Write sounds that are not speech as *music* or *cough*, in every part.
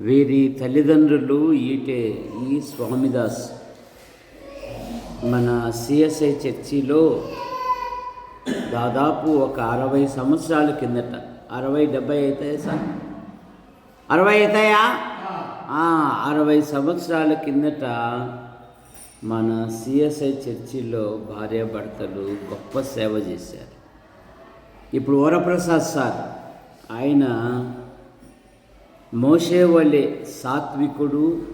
వీరి తల్లిదండ్రులు ఈటే ఈ స్వామిదాస్. మన సిఎస్ఐ చర్చిలో దాదాపు ఒక అరవై సంవత్సరాల కిందట. అరవై డెబ్బై అవుతాయి సార్? అరవై అవుతాయా అరవై సంవత్సరాల కిందట మన సిఎస్ఐ చర్చిలో భార్యాభర్తలు గొప్ప సేవ చేశారు. ఇప్పుడు వరప్రసాద్ సార్ ఆయన మోషే వలె సాత్వికుడు.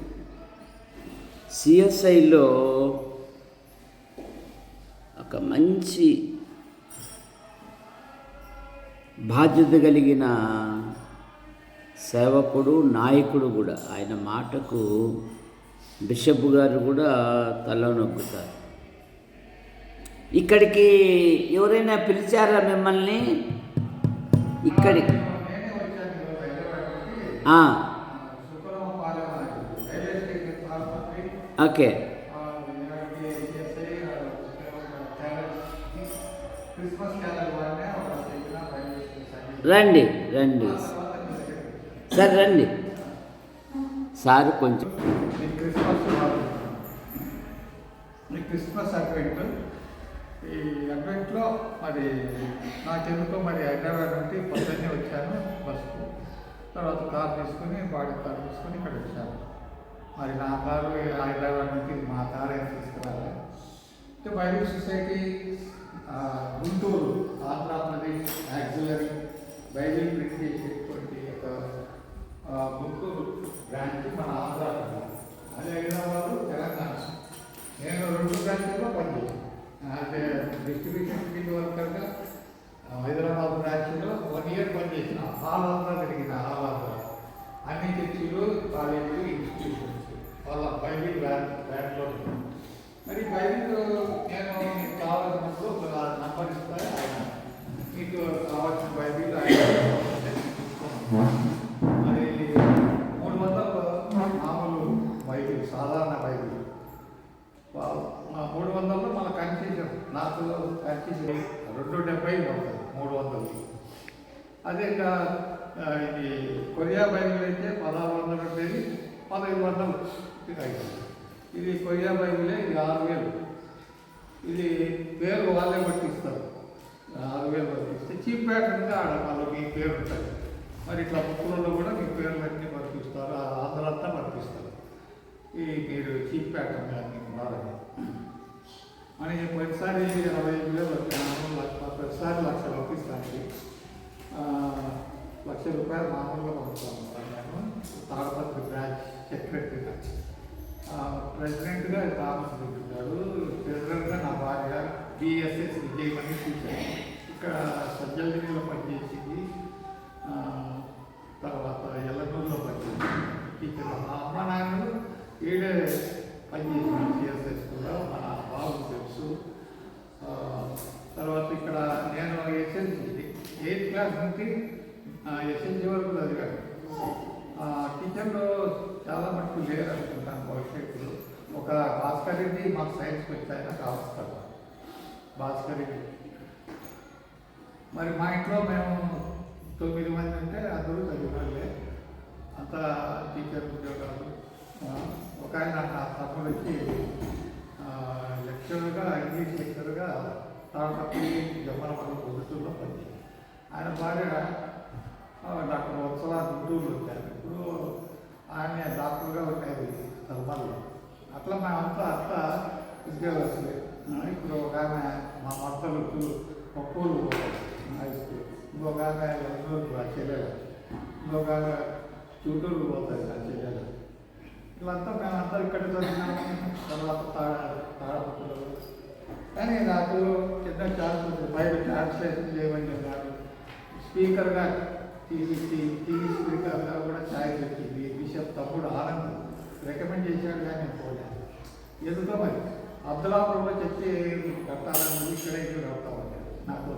సిఎస్ఐలో ఒక మంచి బాధ్యత కలిగిన సేవకుడు నాయకుడు కూడా. ఆయన మాటకు బిషప్ గారు కూడా తలనొక్కుతారు ఇక్కడికి ఎవరైనా పిలిచారా మిమ్మల్ని? ఇక్కడికి. ఓకే. రండి రండి. సార్ రండి. సార్ కొంచెం. క్రిస్మస్ క్రిస్మస్ అడ్వెంట్ ఈ అడ్వెంట్లో మరి నాకెందుకో మరి హైదరాబాద్ నుండి పొద్దున్నే వచ్చాను బస్సు తర్వాత కార్ తీసుకుని బాడీ కారు తీసుకుని ఇక్కడ వచ్చాను. మరి నా కారు హైదరాబాద్ నుంచి మా కారు ఏం తీసుకురాలి. అంటే Bible society Guntur Andhra Pradesh auxiliary Bible print చేసేటువంటి ఒక ఆ, గుంటూరు బ్రాంచ్ మన ఆంధ్ర అదే హైదరాబాద్ తెలంగాణ నేను రెండు బ్రాంచ్లో పనిచేసాను అంటే డిస్ట్రిబ్యూషన్ ఫీల్డ్ వర్కర్గా ఆ, హైదరాబాద్ బ్రాంచ్లో వన్ ఇయర్ పనిచేసిన ఆల్ ఆంధ్ర తిరిగిన ఆల్ ఆంధ్ర అన్ని చర్చిలు కాలేజీలు ఇన్స్టిట్యూషన్స్ వాళ్ళ బైబిల్ బ్రాంచ్ బ్రాంచ్లో మరి బైబిల్ నేను మీకు కావాల్సినప్పుడు ఒక నంబర్ ఇస్తాను ఆయన మీకు కావాల్సిన బైబిల్ ఆయన మరి మూడు వందలు మామూలు బైబిల్ సాధారణ బైబిల్ వా- మా మూడు వందలు మన కన్సెషన్ నాకు కన్సెషన్ రెండు డెబ్బై పడుతుంది మూడు వందలు అదే ఇంకా ఆ, ఇది కొరియా బైబిల్ అయితే పదహారు వందలు ఉండేది పదహైదు వందలు ఇది అవుతుంది ఇది కొయ్యా బైబిలే ఇది ఆరు వేలు. ఇది పేరు వాళ్ళే పట్టిస్తారు. ఆరు వేలు పట్టిస్తే చీప్ అంటే ఆడ వాళ్ళు మీ పేరు ఉంటుంది. మరి ఇట్లా బుక్కులలో కూడా మీ పేర్లన్నీ పంపిస్తారు ఆ ఆంధ్ర పంపిస్తారు ఈ మీరు చీప్ ప్యాక్ కానీ ఉన్నారని అని ప్రతిసారి ఇరవై ఐదు వేలు వచ్చాను. లక్ష ప్రతిసారి లక్ష పంపిస్తాను లక్ష రూపాయలు మామూలుగా పంపుతాను. సార్ నేను తాడపత్రి బ్రాంచ్ సెక్రటరీగా ఆ, ప్రెసిడెంట్గా థామస్ ఉంటాడు ట్రెజరర్గా నా భార్య బిఎస్ఎస్ విజయమణి టీచర్ ఇక్కడ సజ్జలగిరిలో పనిచేసింది. తర్వాత ఎల్లనూరులో పనిచేసింది. టీచర్ మా అమ్మ నాన్నలు ఈడే పనిచేసింది సిఎస్ఎస్ కూడా. మన బాబు తెలుసు. తర్వాత ఇక్కడ నేను ఎస్ఎల్సి ఎయిత్ క్లాస్ నుంచి ఎస్ఎల్సి వరకు చదివాను. ఆ, చాలా మటుకు లేరు అనుకుంటాను భవిష్యత్తులో. ఒక భాస్కర్ రెడ్డి మాకు సైన్స్కి వచ్చాయన కావస్తారు భాస్కర్ రెడ్డి. మరి మా ఇంట్లో మేము తొమ్మిది మంది అంటే అందరూ చదివినోళ్ళే. అంత టీచర్ ఉద్యోగాలు. ఒక ఆయన నా తమ్ముడు వచ్చి లెక్చరర్గా ఇంగ్లీష్ లెక్చరర్గా తర్వాత జమ్మలమల గుంటూరులో పనిచేయాలి ఆయన భార్య డాక్టర్ వత్సలా గుంటూరులో వచ్చారు. ఇప్పుడు ఆయన డాక్టర్గా ఉండేది ధర్మాల్లో అట్లా మా అంతా అట్లా ఉద్యోగస్తులే ఆ, ఇప్పుడు ఒక ఆమె మా మత్తలు పప్పులు హై స్కూల్ ఇంకొక ఆమె లండూరు ఆ చెల్లెలు. ఇంకొక ఆమె చూటూరు పోతుంది ఆ చెల్లెలు. వీళ్ళంతా మేమంతా ఇక్కడ చదివినాము తర్వాత తాడ తాడపత్రులు కానీ నాకు చిన్న ఛాన్స్ ఉంది. బయట ట్రాన్స్లేషన్ చేయమని చెప్పారు. స్పీకర్గా టీవీ టీవీ స్పీకర్గా కూడా ఛాయిస్ వచ్చింది బిషప్ తమ్ముడు ఆనంద్ రికమెండ్ చేశాడు కానీ నేను పోలేదు. ఎందుకో మరి అబ్దులాపురంలో చెప్తే కట్టాలని ఇక్కడ ఇక్కడ కడతా నాకు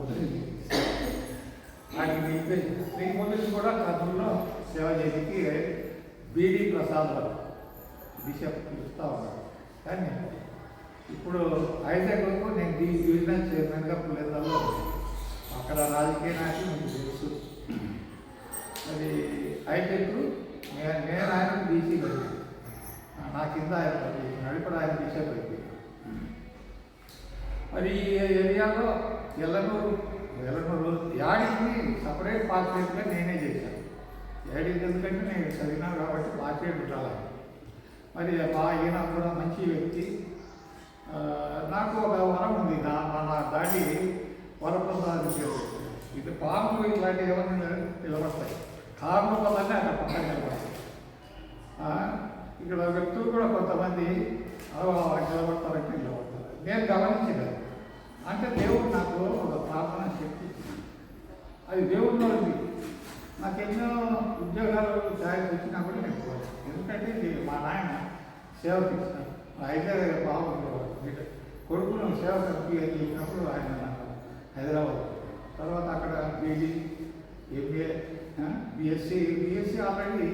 నాకు ఇది శ్రీ కూడా కథల్లో సేవ చేసి బీడీ ప్రసాద్ బిషప్ పిలుస్తూ ఉన్నాడు కానీ ఇప్పుడు ఐజాక్ వరకు నేను దీ డివిజనల్ చైర్మన్గా పులేదాలో అక్కడ రాజకీయ నాయకులు మీకు తెలుసు. మరి ఐటెక్ నేను నేను ఆయన బీసీ ఆయన నా కింద నడిపడానికి బిషప్ అయిపోయాడు మరి ఈ ఏరియాలో ఎల్లనూరు ఎల్లనూరు యాడికి సపరేట్ పార్టీగా నేనే చేశాను. యాడికి ఎందుకంటే నేను చదివినా కాబట్టి పార్టీ ఉండాలి. మరి మా ఈయన కూడా మంచి వ్యక్తి. నాకు ఒక వరం ఉంది నా నా- దాడి వరప్రసాద్ ఇది పాములు ఇట్లాంటివి ఏమన్నా నిలబడతాయి కారణం వల్లనే అక్కడ పక్కన నిలబడతాయి ఇక్కడ వ్యక్తులు కూడా కొంతమంది అలా నిలబడతారంటే నిలబడతారు. నేను గమనించలేదు. అంటే దేవుడు నాకు ఒక ప్రార్థన శక్తి అది దేవుడిలో ఉంది. నాకు ఎన్నో ఉద్యోగాలు ఛాయిస్ వచ్చినా కూడా నేను పోలేదు. ఎందుకంటే ఇది మా నాయన సేవ ఇచ్చిన హైదరాబాద్ బాగుండేవాడు వీడు కొడుకును సేవ కలిపి చెప్పినప్పుడు ఆయన నాకు హైదరాబాద్ తర్వాత అక్కడ BD MBA BSc BSc already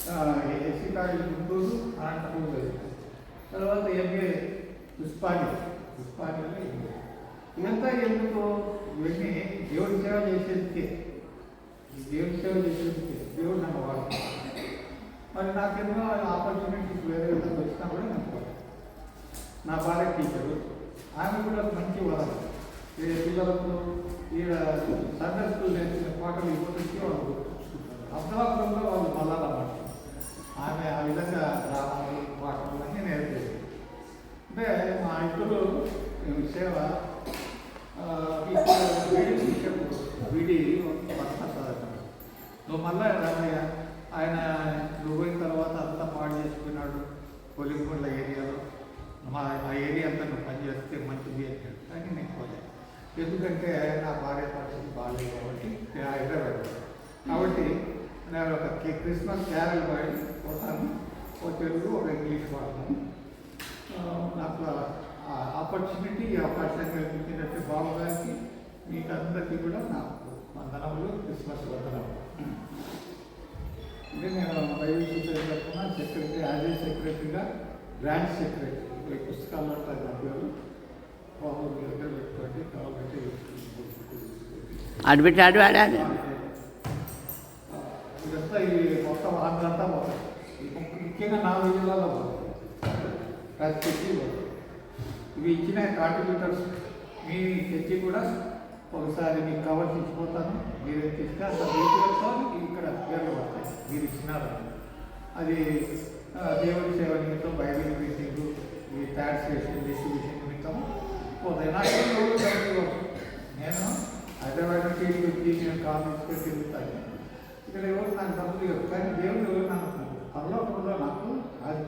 SC college Guntur Anantapur చదివాను. తర్వాత ఎంఏ పుష్పాని పుష్పానిలో ఎంఏ. ఇదంతా ఎందుకు? ఇవన్నీ దేవుడి సేవ చేసేందుకే. దేవుడి సేవ చేసేందుకే. దేవుడు నాకు వాడు మరి నాకెన్నో ఆపర్చునిటీస్ వేరే విధంగా వచ్చినా కూడా నాకు నా భార్య టీచరు. ఆమె కూడా మంచి వరం ఈ పిల్లలకు ఈడ సండే స్కూల్ నేర్చిన పాటలు ఇవ్వడానికి వాళ్ళు గుర్తుంచుకుంటారు అబ్దాపురంలో వాళ్ళు మల్లాల ఆమె ఆ విధంగా డ్రామాలు పాటలు నేర్పేది. అంటే మా ఇద్దరు సేవ వీడి బిషప్ వీడి నువ్వు మళ్ళా రామయ్య ఆయన నువ్వు పోయిన తర్వాత అంతా పాడు చేసుకున్నాడు కొలింపూర్ల ఏరియాలో. మా ఆ ఏరియా అంతా నువ్వు పనిచేస్తే మంచిది అని చెప్పి కానీ నేను పోలేదు ఎందుకంటే నా భార్య పరిస్థితి బాగాలేదు కాబట్టి హైదరాబాద్ కాబట్టి నేను ఒక కి- క్రిస్మస్ క్యారల్ పాడి పోతాను ఒక తెలుగు ఒక ఇంగ్లీష్ పాడతాను ఆ, నాకు ఆ ఆపర్చునిటీ ఈ అవకాశాన్ని కల్పించినట్టు బాబు గారికి మీకు అందరికీ కూడా నాకు వందనములు క్రిస్మస్ వందనములు. అంటే నేను బైబిల్ సొసైటీ తరఫున సెక్రటరీ యాజ్ ఏ సెక్రటరీగా బ్రాంచ్ సెక్రటరీ ఈ పుస్తకాల్లో ఉంటుంది నా పేరు బాబు మీ దగ్గర పెట్టుకోండి కావాలంటే అటు పెట్టి మీ తెచ్చి కూడా ఒకసారి మీకు కవర్స్ ఇచ్చిపోతాను. మీరు తీసుకు అసలు డీటెయిల్స్తో ఇక్కడ పేర్లు పడతాయి. మీరు ఇచ్చినారు. అది దేవుడి సేవ నిమిత్తం బైబిల్ మీటింగ్ ఈ థర్డ్ స్టేషన్ డిస్ట్రిబ్యూషన్ నిమిత్తం. పోతాయి నాకు నేను హైదరాబాద్ నుంచి ఇక్కడికి వచ్చి నేను కాల్ తీసుకొని తిరుగుతాను ఇక్కడ ఎవరు నాకు డబ్బులు కానీ దేవుడు ఎవరు నాకు పరలోకంలో నాకు అది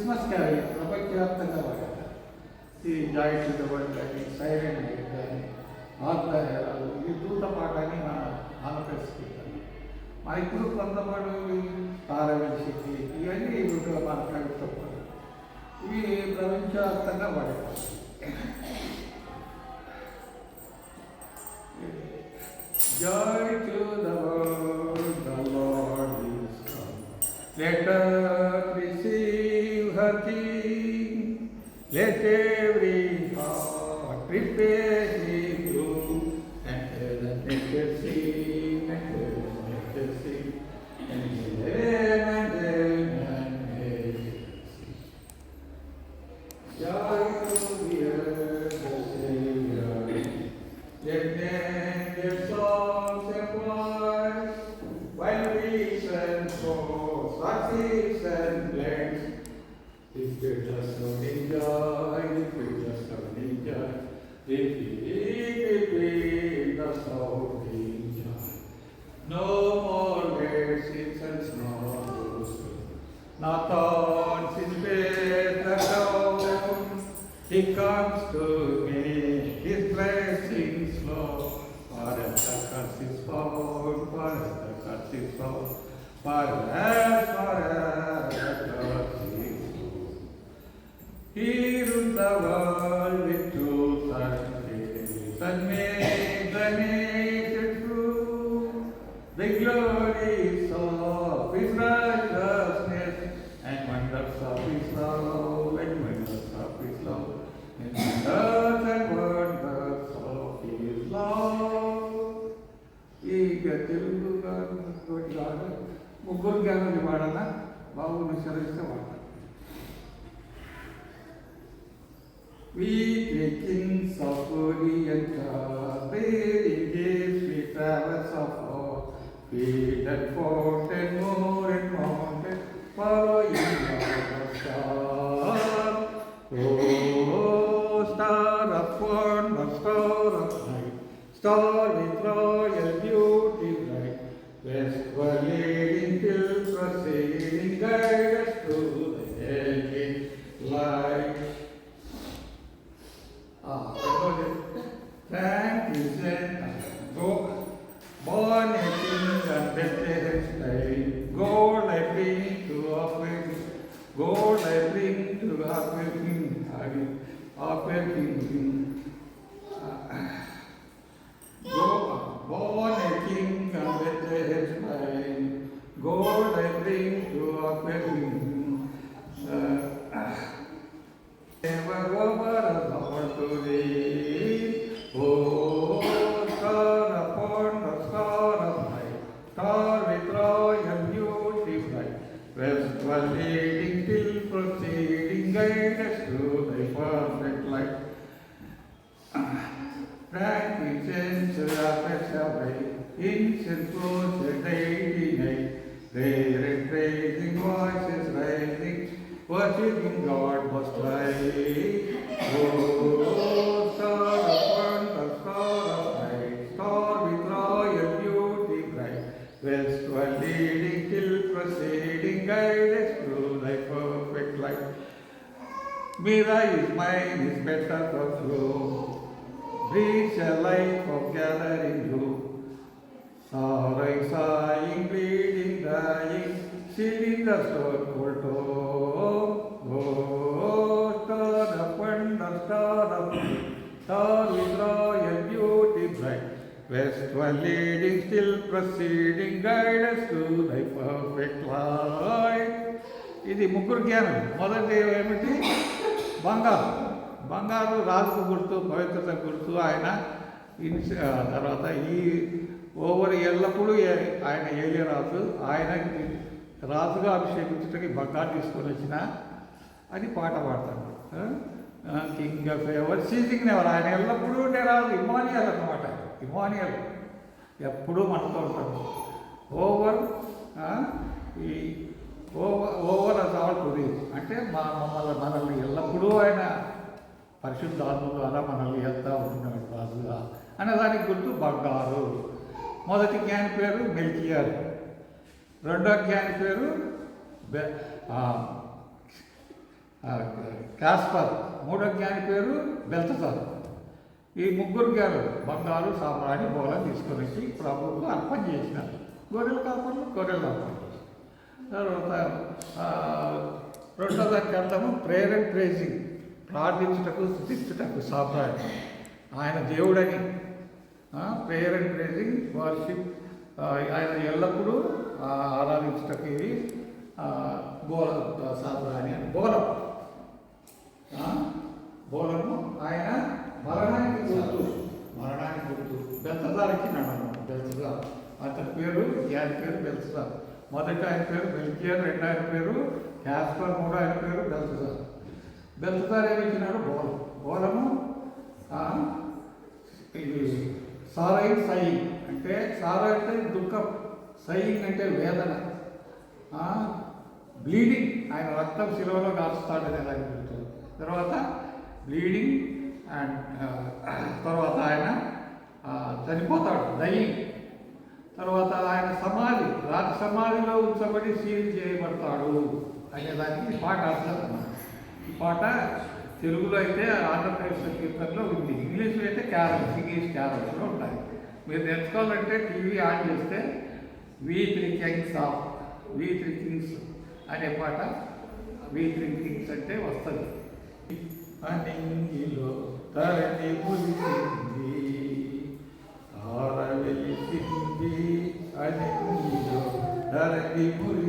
క్రిస్మస్ క్యారీ ప్రపంచవ్యాప్తంగా పడ్డారు ఈ జాయింట్ వరల్డ్ కానీ సైలెంట్ నైట్ కానీ ఆత్మహేరాలు ఈ దూత పాట అని మన ఆంధ్రప్రదేశ్కి మా ఇప్పుడు కొంతమంది తారవెలిశెట్టి ఇవన్నీ ఇప్పుడు We weakens of Orient are in gifts we travels of all. We that fought and more and more, Thank you, sir. Guide us through thy perfect light. Mira is mine is better for flow. Breathe a life of gathering you. Sorrowing, sighing, bleeding, dying, sealing the stone cold tomb. Oh, oh, star of wonder, star westward leading, still proceeding, guide us to thy perfect light. ఇది ముగ్గురు జ్ఞానం. మొదటి ఏమిటి? బంగారు. బంగారు రాజుకు గుర్తు పవిత్రత గుర్తు. ఆయన ఇన్స్ తర్వాత ఈ ఓవర్ ఎల్లప్పుడూ ఆయన ఏలే రాజు. ఆయన రాజుగా అభిషేకించడానికి బంగారు తీసుకొని వచ్చిన అని పాట పాడతాడు. కింగ్ ఆఫ్ ఎవర్ సీజింగ్ ఎవరు ఆయన ఎల్లప్పుడూ ఉండే రాజు. ఇమానియల్ అన్నమాట. ఇమానియల్ ఎప్పుడూ మనతో ఉంటాడు. ఓవర్ ఈ over over us all to అంటే మా మమ్మల్ని మనల్ని ఎల్లప్పుడూ ఆయన పరిశుద్ధాత్మ ద్వారా మనల్ని వెళ్తా ఉంటున్నాడు రాజుగా అనే దానికి గుర్తు బంగారు. మొదటి జ్ఞాని పేరు మెల్కియర్. రెండో జ్ఞాని పేరు కాస్పర్. మూడో జ్ఞాని పేరు బెల్తసార్. ఈ ముగ్గురు గారు బంగారు సాంబ్రాణి బోలం తీసుకొని వచ్చి ప్రభువుకు అర్పణ చేసినారు. గొర్రెల కాపర్లు గొర్రెలు అర్పణ చేసినారు. తర్వాత రెండవ గ్రంథము ప్రేయర్ అండ్ ప్రేజింగ్. ప్రార్థించుటకు స్థుతించుటకు సాంబ్రాణి. ఆయన దేవుడని ప్రేయర్ అండ్ ప్రేజింగ్ వర్షిప్ ఆయన ఎల్లప్పుడూ ఆరాధించుటకు ఇది బోల సాంబ్రాణి అని. బోలం బోలము ఆయన మరణానికి గుర్తు. మరణానికి గుర్తు. బెల్తదారికి నడను బెల్తదా అతని పేరు ఆయన పేరు బెల్తదా మొదట ఆయన పేరు బెల్కియర్ రెండు ఆయన పేరు క్యాస్పర్ మూడు ఆయన పేరు బెల్తదార్. బెల్తదార్ ఏమి ఇచ్చినాడు? బోలం. బోలము ఇది సారై సయింగ్ అంటే సార అంటే దుఃఖం. సయింగ్ అంటే వేదన. బ్లీడింగ్. ఆయన రక్తం శిలువలో కాల్చుతాడనే దాని గుర్తు. తర్వాత బ్లీడింగ్ అండ్ uh, *clears throat* తర్వాత ఆయన చనిపోతాడు దయ్యం. తర్వాత ఆయన సమాధి రాతి సమాధిలో ఉంచబడి సీల్ చేయబడతాడు అనేదానికి ఈ పాట అర్థం. ఈ పాట తెలుగులో అయితే ఆంధ్రప్రదేశ్ సంకీర్తనలో ఉంది. ఇంగ్లీష్లో అయితే క్యారల్స్ ఇంగ్లీష్ క్యారల్స్లో ఉంటాయి. మీరు తెలుసుకోవాలంటే టీవీ ఆన్ చేస్తే we three kings of we three kings అనే పాట వీ త్రీ కింగ్స్ అంటే వస్తుంది. అనిలో తరణి ములిసింది తార వెలిసింది అనిలో ధరణి ములిసింది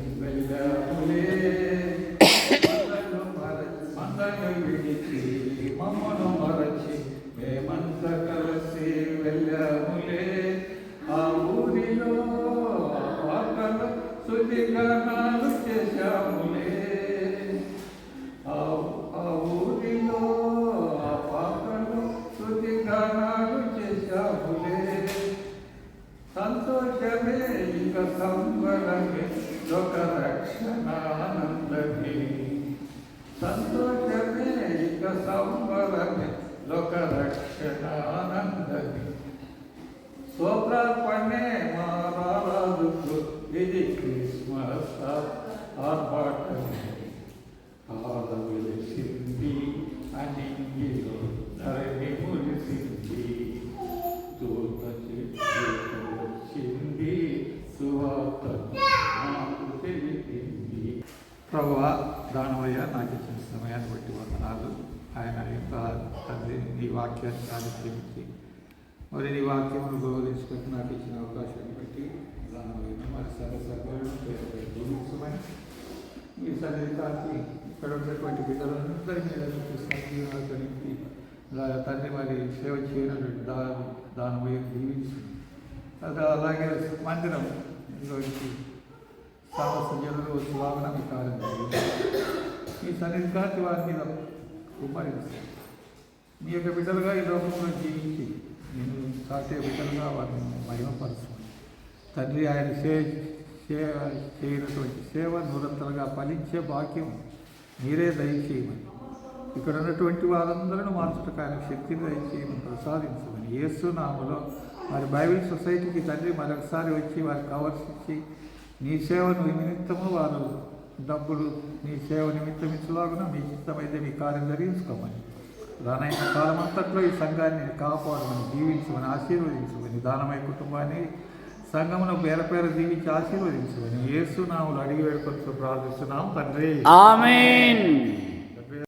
వెళ్ళాములే మనను మరచి మనను విడిచి మమ్మను మరచి మేమంతా కలిసి వెళ్ళాములే ఆ ఊరిలో వాకలు శుద్ధికరణాలు చేశాములే ఆ ఆ ఊరిలో ఆ పాకలు శుద్ధికరణాలు చేశాములే సంతోషమే ఇక సంబరమే ఒక రక్షణ ఆనందమే సంతోషమే ఇక సంబరమే లోక రక్షణ ఆనందమే స్తోత్రార్పణే మా రారాజుకు ఇది క్రిస్మస్ ఆర్భాటమే ఆదవిలిసింది అనింగిలో ధరణి మురిసింది దూత వచ్చింది సువార్త నాకు తెలిపింది ప్రభువా దానవయ్య నాకు ఇచ్చిన సమయాన్ని బట్టి వందనాలు ఆయన యొక్క తండ్రి నీ వాక్యాన్ని ఆలోచించి మరి నీ వాక్యమును బోధించుకుంటూ నాకు ఇచ్చిన అవకాశాన్ని బట్టి దానవయ్య మరి సర్వ సర్వలను జీవించమని ఈ ఇక్కడ ఉన్నటువంటి బిడ్డలందరి మీద చూపిస్తున్న నింపి తండ్రి మరి సేవ చేయనటువంటి దా దానమయ్య దీవించి అది అలాగే మందిరం ఇందులోకి సాహస జనులు స్వాగన మీ కార్యం మీ సన్నిధి సన్నిధికాంతి వారి మీద కుమ్మరించారు మీ యొక్క బిడ్డలుగా ఈ లోకంలో జీవించింది నేను కాసే విధంగా వారిని మహిమపరుచుకోండి తండ్రి ఆయన సే సేవ చేయనటువంటి సేవ నిరంతరంగా ఫలించే భాగ్యం మీరే దయచేయమని. ఇక్కడ ఉన్నటువంటి వారందరిని మార్చటకు ఆయన శక్తిని దయచేయమని ప్రసాదించమని. యేసు నామలో మరి బైబిల్ సొసైటీకి తండ్రి మరొకసారి వచ్చి వారికి కవర్స్ ఇచ్చి నీ సేవను నిమిత్తము వారు డబ్బులు నీ సేవ నిమిత్తం ఇచ్చలాగున మీ చిత్తమైతే మీ కార్యం జరిగించుకోమని. రానైన కాలం అంతట్లో ఈ సంఘాన్ని కాపాడమని జీవించమని ఆశీర్వదించమని దానమై కుటుంబాన్ని సంఘమును పేర పేర జీవించి ఆశీర్వదించమని యేసు నాములు అడిగి వేడుకొని ప్రార్థిస్తున్నాం తండ్రి. ఆమెన్.